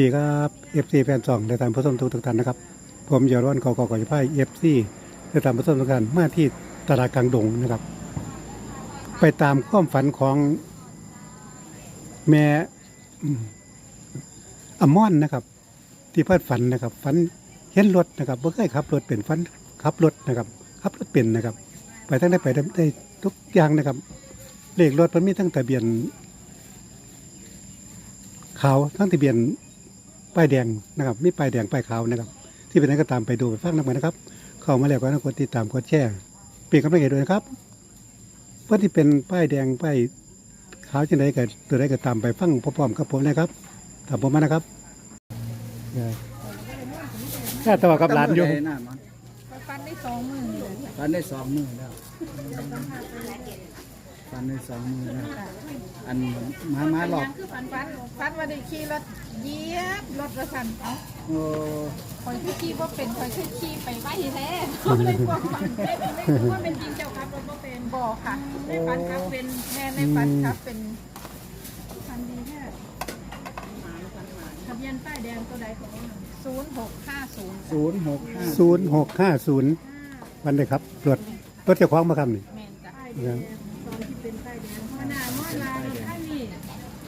ดีครับ FC แฟนซองและตามผู้ชมทุกท่านนะครับ ผมยอดวันกอกอกอยพาย FC และตามผู้ชมทุกท่านมาที่ตลาดกลางดงนะครับ ไปตามความฝันของแม่อมอมอนนะครับ ที่เพิ่นฝันนะครับฝันเห็นรถนะครับบ่เคยขับรถเป็นฝันขับรถนะครับขับรถเป็นนะครับ ไปทั้งได้ไปได้ได้ทุกอย่างนะครับ เลขรถมันมีทั้งทะเบียนขาวทั้งทะเบียน ป้ายแดงนะครับมีป้ายแดงป้ายขาวนะครับ ที่เป็นนั้นก็ตามไปดูไปฟังนำกันนะครับ เข้ามาแล้วก็ต้องกดติดตามกดแชร์เป็นกำลังใจด้วยนะครับเพื่อที่เป็นป้ายแดงป้ายขาวจังไดก็ตัวใดก็ตามไปฟังพร้อมๆกับผมนะครับตามผมมานะครับแค่ตัวกับหลานอยู่ตั้งแต่ใดน้ามันฟันได้สองหมื่นเลยฟันได้สองมือแล้ว ฟันได้สองมือแล้วอันมามาหลอกคือฟันฟันฟันว่าได้ขี่รถเหยียบรถประสันเอาโอ้คอยคือขี่ว่าเป็นคอยคือขี่ไปไว้แท้ไม่กลัวฟันไม่ไม่รู้ว่าเป็นจริงเจ้าครับรถบ่เป็นบ่ค่ะในฟันครับเป็นแม่ในฟันครับเป็นฟันดีแท้ทะเบียนป้ายแดงตัวใดของศูนย์หกห้าศูนย์ศูนย์หกห้าศูนย์หกห้าศูนย์วันเลยครับรถรถเจ้าของมาคำนี่แม่นจ้ะครับตอน ที่เป็นป้ายแดงขนาดมอลารถคันนี้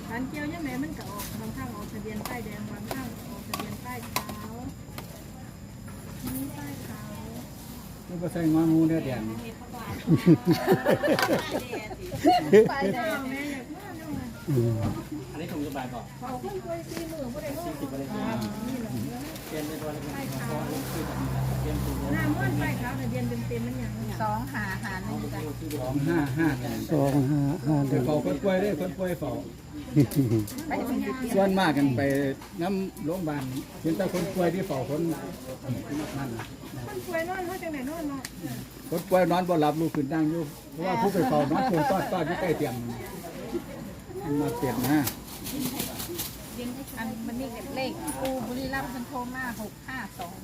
ฟันเกี่ยวยังไงมันก็ออกบางข้างออกทะเบียนป้ายแดงบางข้างออกทะเบียนป้ายขาวนี่ป้ายขาวแล้วก็ใส่งองูเนื้อแดงป้ายแดงแม่อยากมาดูอืมอันนี้ถุงจะบายก่อนเขาขึ้นไปสี่หมื่นก็ได้สี่สิบก็ได้นี่แหละ เตรียมในตัวเลย ป้ายขาว เตรียมถุงหน้าม้วนป้ายขาวทะเบียนเต็มๆมันอย่างสองหาหาหนึ่งจ้ะสองห้าห้าเนี่ยสองห้าห้าเดืเดี๋อยนวเฝ้าคนป่วยได้คนป่วยเฝ้าไปเป็นยังส่วนมากกันไปน้ำโรงพยาบาลเห็นแต่คนป่วยที่เฝ้าคนนั่นน่ะมันป่วยนอนเขาจังไหนนอนเนาะคนป่วยนอนบ่หลับลูกขึ้นนั่งอยู่เพราะว่าผู้ไปเฝ้านอนคนต้อนต้อนอยู่ใกล้เตียงมันมาเปลี่ยนนะอันมันนี่เลขกูบุรีรัมย์มันโทรมาหกห้าสอง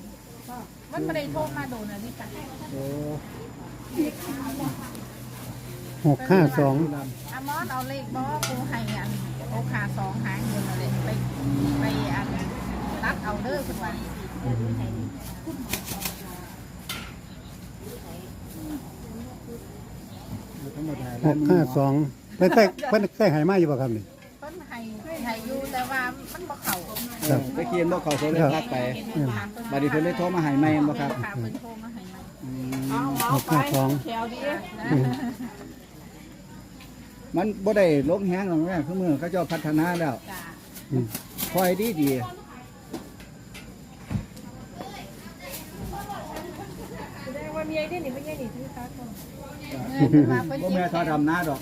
มันไม่ได้โทรมาโดนอันนี้จ้ะโอ้หกห้าสองอามอนเอาเลขบอกูให้อันโอคาสองหางเงินอะไรไปไปอันรับเอาเด้อคุณวันธรรมดาหกห้าสองเพิ่นเคยเพิ่นเคยใหายมาอยู่บ่ครับนี่ต้นให้ให้อยู่ แต่ว่ามันบ่เข่าครับไปเคียนบ่เขาเขาเลยพักไป บัดนี้เพิ่นเลยโทรมาให้ใหม่บ่ครับ ค่ะเพิ่นโทรมาให้มาอืมหกห้าสอง แถวดีมันบ่ได้ลงแฮงหรอกแม่คือมือเขาเจ้าพัฒนาแล้วจ้าอืมคอยดีดีแสดงว่ามีไอ้นี่นี่ไม่ใช่นี่ที่ตาคนบ่แม่ทอดำหน้าดอก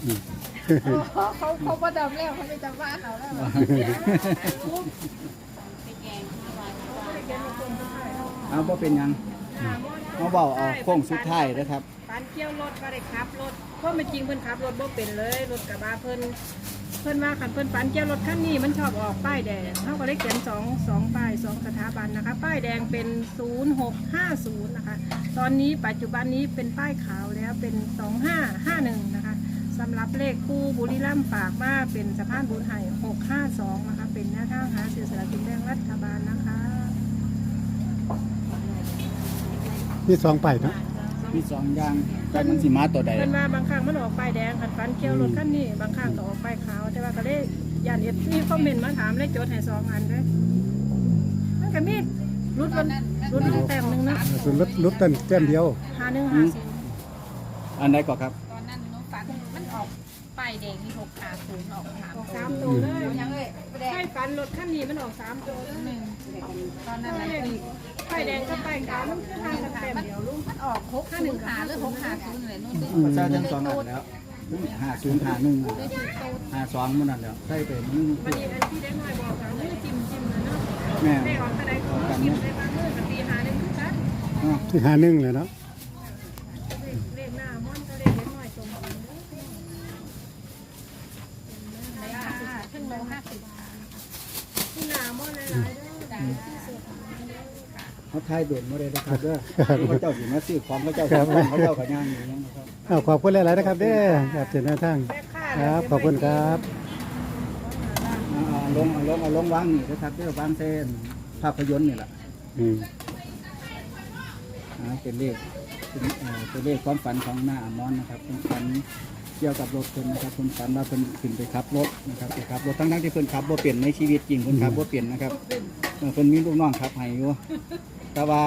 เขาเขาเขาบ่ดำแล้วเขาไม่จำว่าเอาแล้วเอาบ่เป็นยังเอาเว้าเอาโค้งสุดท้ายนะครับปานเที่ยวรถบ่ได้ขับรถเพราะมันจริงเพิ่นขับรถบ่เป็นเลยรถกระบะเพิ่นเพิ่นว่าคันเพิ่นปานเที่ยวรถคันนี้มันชอบออกป้ายแดงเขาก็เลยเขียนสองสองป้ายสองสถาบันนะคะ ป้ายแดงเป็น 0650 นะคะ ตอนนี้ปัจจุบันนี้เป็นป้ายขาวแล้วเป็น 2551 นะคะ สำหรับเลขคู่บุรีรัมย์ฝากมาเป็นสะพานบุญไห่652 นะคะ เป็นหน้าทางหาสื่อสารกินแบ่งรัฐบาลนะคะนี่สองไปเนาะมีสองอย่างแต่มันสิมาตัวใดเพิ่นว่าบางครั้งมันออกป้ายแดงคันฟันเขียวรถคันนี้บางครั้งก็ออกป้ายขาวแต่ว่าก็เลยย่านเอฟซีคอมเมนต์มาถามเลยจดให้สองอันเด้วยมันก็มีรุดวันรุดแต้มหนึงนะส่วนรถรถเต้นแก้มเดียวหาหนึ่งหาศูนย์อันใดก็ครับตอนนั้นหนูฝันมันออกป้าย แดงมีหกขาศูนย์ออกสามออกสามตัวเลยยังเลยแดงป้ายฟันรถคันนี้มันออกสามตัวเลยหนึ่งตอนนั้นป้ามันยป้ายแดงกับป้ายขาวมันคือทางกันแต้มเดียวลุงมันออกหกหนึ่งขาหรือหกขาศูนย์เลยนู่นดิพระเจ้าทั้งสองอันแล้วหาศูนย์หาหนึ่งหาสองมันนั่นแล้วใช่ไปมันวันนี้อันที่ได้หน้อยบอกว่ามือจิ้มจิ้มนะเนาะแม่ออกกระไดก็มือจิ้มได้มามือกับตีหาได้มือชันะที่หาหนึ่งเลยเนาะ เลขหน้ามอนก็เลขเล็กน้อยตรงกัน ในขาครึ่งโลห้าสิบ ที่ เขาทายเด่นบ่ได้นะครับเด้อเขาเจ้าสิมาซื้อของเขาเจ้าสิของเขาเจ้าก็ย่างอยู่นะครับอ้าวขอบคุณหลายๆนะครับเด้อครับเจ้าหน้าทางแม่ค้าครับขอบคุณครับเอาลงเอาลงเอาลงวางนี่นะครับเด้อวางเส้นภาพยนตร์นี่แหละอืมอ่าเป็นเลขเป็นเอ่อเป็นเลขความฝันของหน้าอามอนนะครับเป็นฝัน เกี่ยวกับรถเพิ่นนะครับเพิ่นฝันว่าเพิ่นขึ้นไปขับรถนะครับไปขับรถทั้งๆที่เพิ่นขับบ่เปลี่ยนในชีวิตจริงเพิ่นขับบ่เปลี่ยนนะครับเออเพิ่นมีลูกน้องขับให้อยู่แต่ว่า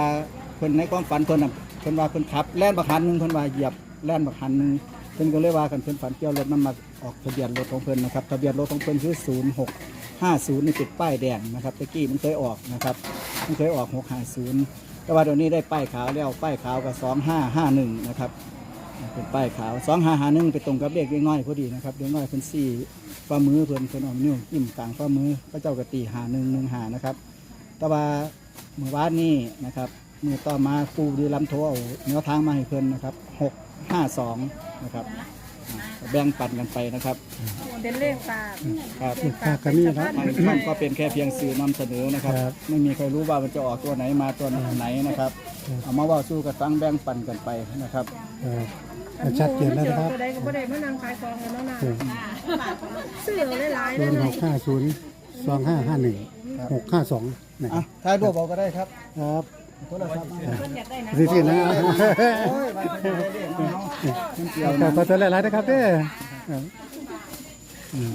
เพิ่นในความฝันเพิ่นน่ะเพิ่นว่าเพิ่นขับแล่นบักหันหนึงเพิ่นว่าเหยียบแล่นบักหันหนึงเพิ่นก็เลยว่ากันเพิ่นฝันเกี่ยวรถมันมาออกทะเบียนรถของเพิ่นนะครับทะเบียนรถของเพิ่นคือ 0650นี่ติดป้ายแดงนะครับตะกี้มันเคยออกนะครับมันเคยออก 650 แต่ว่าเดี๋ยวนี้ได้ป้ายขาวแล้วป้ายขาวกับสองห้าห้าหนึ่งนะครับ เป็นป้ายขาวสองห้าห้าหนึ่งไปตรงกับเลขเล็กน้อยพอดีนะครับเล็กน้อยเพิ่นสี่ฝ่ามือเพิ่นเพิ่นเอานิ้วจิ้มกลางฝ่ามือพระเจ้ากตีหาหนึ่งหนึ่งหานะครับแต่ว่าเมื่อวานนี้นะครับเมื่อต่อมาปูดีลำโทเอาแนวทางมาให้เพิ่นนะครับหกห้าสองนะครับอ่าแบ่งปันกันไปนะครับเป็นเลขฝากครับเลขฝากก็มีครับมันมันก็เป็นแค่เพียงสื่อนำเสนอนะครับครับ ไม่มีใครรู้ว่ามันจะออกตัวไหนมาตัวไหนนะครับ เอามาเว่าสู้กับฟังแบ่งปันกันไปนะครับเออ ชัดเจนแล้วนะครับตัวใดก็บ่ได้มานำขายของแล้วเนาะนะเออซื้อเอาหลายๆศูเลยนย์หกห้าศูนย์สองห้าห้าหนึ่งหกห้าสองนะคอะรับถ่ายรูปเอาก็ได้ครับ ครับโทรศัพท์มาเพิ่นอยากได้นะสิๆนะโอ้ยไปไปไปเรียกเอามันเกี่ยวขอนะขอตัวหลายๆนะครับเด้อครับอืม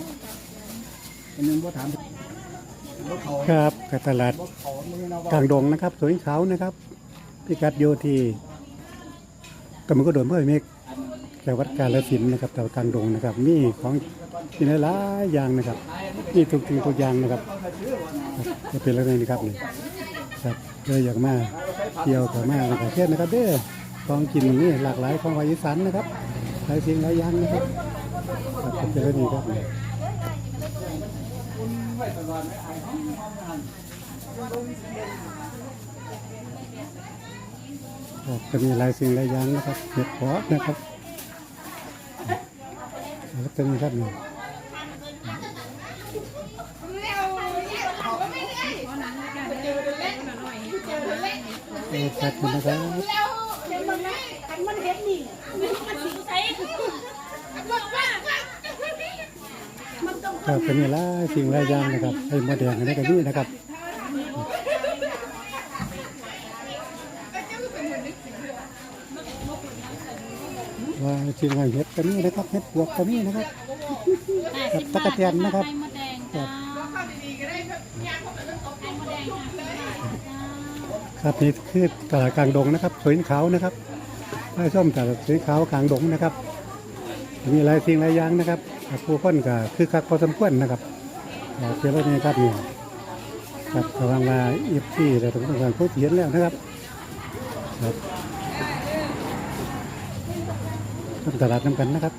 เป็นหนึงบ่ถามรถเขาครับกับตลาดรถเขาไม่เอากลางดงนะครับ สวนเขานะครับ พิกัดโยที่ กำมะกระโดดเพื่อเมฆจังหวัดกาฬสินธุ์นะครับแต่ว่ากลางดงนะครับ มีของกินหลายอย่างนะครับมีทุกสิ่งทุกอย่างนะครับจะเป็นอะไรนี่ครับนี่ครับเลยอยากมาเที่ยวกับมาในประเทศนะครับเด้อของกินนี่หลากหลายของภาคอีสานนะครับหลายสิ่งหลายอย่างนะครับครับจะเป็นอะไรนี่ครับนี่ครับ ก็มีหลายสิ่งหลายอย่างนะครับเห็ดเพาะนะครับแล้วก็มีครับนี่เออครับนะครับมันเห็นนี่มันสิใส่บอกว่ามันต้องครับก็มีหลายสิ่งหลายอย่างนะครับไอ้หมดแดงอันนี้ก็นี่นะครับ ว่าจริงว่าเห็ดก็มีนะครับเห็ดปวกก็มีนะครับ กับตะกะเตียนนะครับ ไข่มดแดงครัจ้าบไข่มดแดงค่ะครับนี่คือตลาดกลางดงนะครับสวยขาวนะครับไร่ส้มตลาดสวยขาวกลางดงนะครับ มีหลายสิ่งหลายอย่างนะครับผู้คนก็คือคักพอสมควรนะครับเป็นรถนี้ครับเนี่ยครับกำลังมาเอฟซีแต่ต้องการพูดเห็นแล้วนะครับครับ ต้นตลาดน้ำกันนะครับ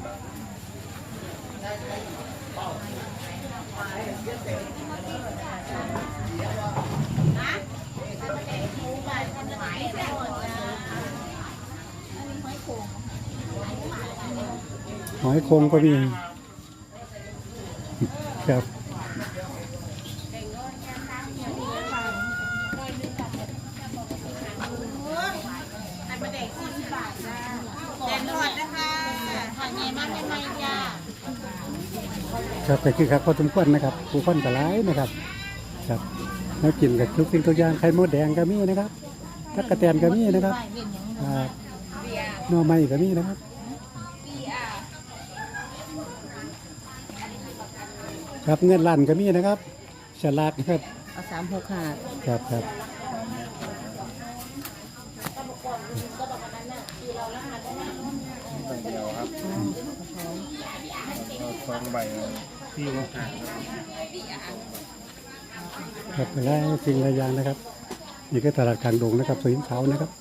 หอยโคงก็มีครับ แดงทอดนะคะทอด ใหญ่มากเป็นไงจ้าครับแต่คือครับพอสมควรนะครับผู้คนก็หลายนะครับ ครับแล้วกินกับทุกสิ่งทุกอย่างไข่มดแดงก็มีนะครับตักกะแตนก็มีนะครับอ่าหน่อไม้ก็มีนะครับครับเงินล้านก็มีนะครับฉลากนะครับเอาสามหกห้าครับครับางเดียวครับฟองใบที่หกห้าครับเป็นหลายสิ่งหลายอย่างนะครับนี่ก็ตลาดกลางดงนะครับสวยขาวนะครับ